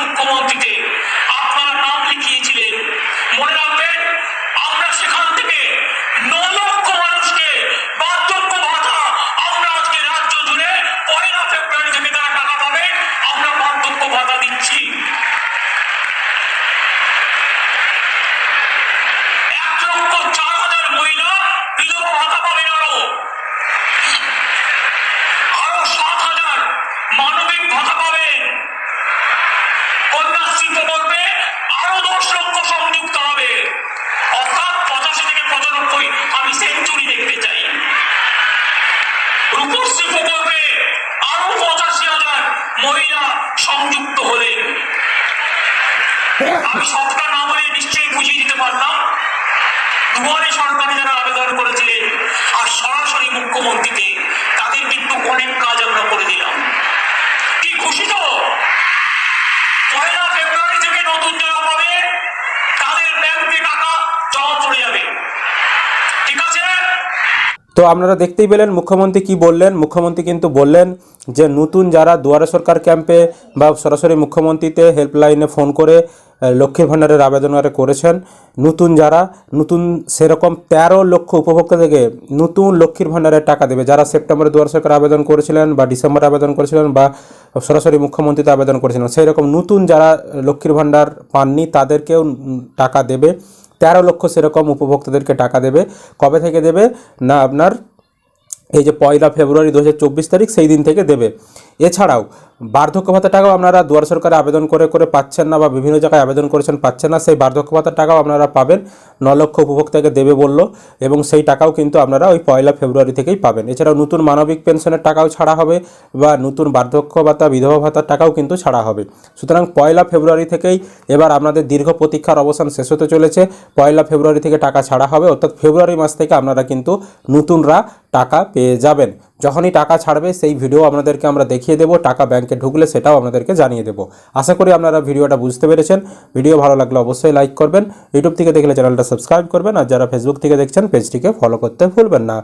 সরাসরি মুখ্যমন্ত্রীকে আপনারা নাম লিখিয়েছিলেন মনে রাখবেন আমরা সেখান থেকে ন লক্ষ মানুষকে বার্ধক্য ভাতা আমরা আজকে রাজ্য জুড়ে পয়লা ফেব্রুয়ারি থেকে তারা টাকা পাবে আমরা বার্ধক্য ভাতা দিচ্ছি এক লক্ষ চার হাজার মহিলা বিধবা ভাতা পাবেন আরও আরও সাত হাজার মানবিক ভাতা পাবেন কন্যাশ্রী প্রকল্পে আরও দশ লক্ষ সংযুক্ত হবে অর্থাৎ পঁচাশি থেকে পঁচানব্বই আমি সেঞ্চুরি দেখতে চাই পঁচাশি হাজার মহিলা সংযুক্ত হলেন আমি সবটা না বলে নিশ্চয়ই বুঝিয়ে দিতে পারলাম দুয়ারে সরকারে যারা আবেদন করেছিলেন, আর সরাসরি মুখ্যমন্ত্রীকে, তাদের কিন্তু অনেক কাজ আমরা করে দিলাম কি খুশি তো পয়লা ফেব্রুয়ারি থেকে নতুন যারা পাবে তাদের ব্যাংকে টাকা জমা পড়ে যাবে ঠিক আছে তো আপনারা দেখতেই পেলেন মুখ্যমন্ত্রী কি বললেন? মুখ্যমন্ত্রী কিন্তু বললেন যে নতুন যারা দুয়ারে সরকার ক্যাম্পে বা সরাসরি মুখ্যমন্ত্রীতে হেল্পলাইনে ফোন করে লক্ষ্মীর ভাণ্ডারের আবেদন আরে করেছেন, নতুন যারা, নতুন সেরকম তেরো লক্ষ উপভোক্তা থেকে নতুন লক্ষ্মীর ভাণ্ডারের টাকা দেবে। যারা সেপ্টেম্বরে দুয়ার সরকার আবেদন করেছিলেন বা ডিসেম্বরে আবেদন করেছিলেন বা সরাসরি মুখ্যমন্ত্রীতে আবেদন করেছিলেন সেই রকম নতুন যারা লক্ষ্মীর ভাণ্ডার পাননি তাদেরকেও টাকা দেবে। তেরো লক্ষ সেরকম উপভোক্তাদেরকে টাকা দেবে। কবে থেকে দেবে? না আপনার এই যে পয়লা ফেব্রুয়ারি দু হাজার চব্বিশ তারিখ, সেই দিন থেকে দেবে। এছাড়াও, বার্ধক্য ভাতার টাকাও আপনারা দুয়ার সরকারে আবেদন করে করে পাচ্ছেন না বা বিভিন্ন জায়গায় আবেদন করেছেন, পাচ্ছেন না, সেই বার্ধক্য ভাতার টাকাও আপনারা পাবেন। ন লক্ষ উপভোক্তাকে দেবে বলল, এবং সেই টাকাও কিন্তু আপনারা ওই পয়লা ফেব্রুয়ারি থেকেই পাবেন। এছাড়াও নতুন মানবিক পেনশনের টাকাও ছাড়া হবে বা নতুন বার্ধক্য ভাতা, বিধবা ভাতার টাকাও কিন্তু ছাড়া হবে। সুতরাং পয়লা ফেব্রুয়ারি থেকেই এবার আপনাদের দীর্ঘ প্রতীক্ষার অবসান শেষ হতে চলেছে। পয়লা ফেব্রুয়ারি থেকে টাকা ছাড়া হবে, অর্থাৎ ফেব্রুয়ারি মাস থেকে আপনারা কিন্তু নতুনরা টাকা পেয়ে যাবেন। যখনই টাকা ছাড়বে, সেই ভিডিও আপনাদেরকে আমরা দেখিয়ে দেবো, টাকা ব্যাংকে ঢুকলে সেটাও আপনাদেরকে জানিয়ে দেবো। আশা করি আপনারা ভিডিওটা বুঝতে পেরেছেন। ভিডিও ভালো লাগলে অবশ্যই লাইক করবেন। ইউটিউব থেকে দেখলে চ্যানেলটা সাবস্ক্রাইব করবেন। আর যারা ফেসবুক থেকে দেখছেন, পেজটিকে ফলো করতে ভুলবেন না।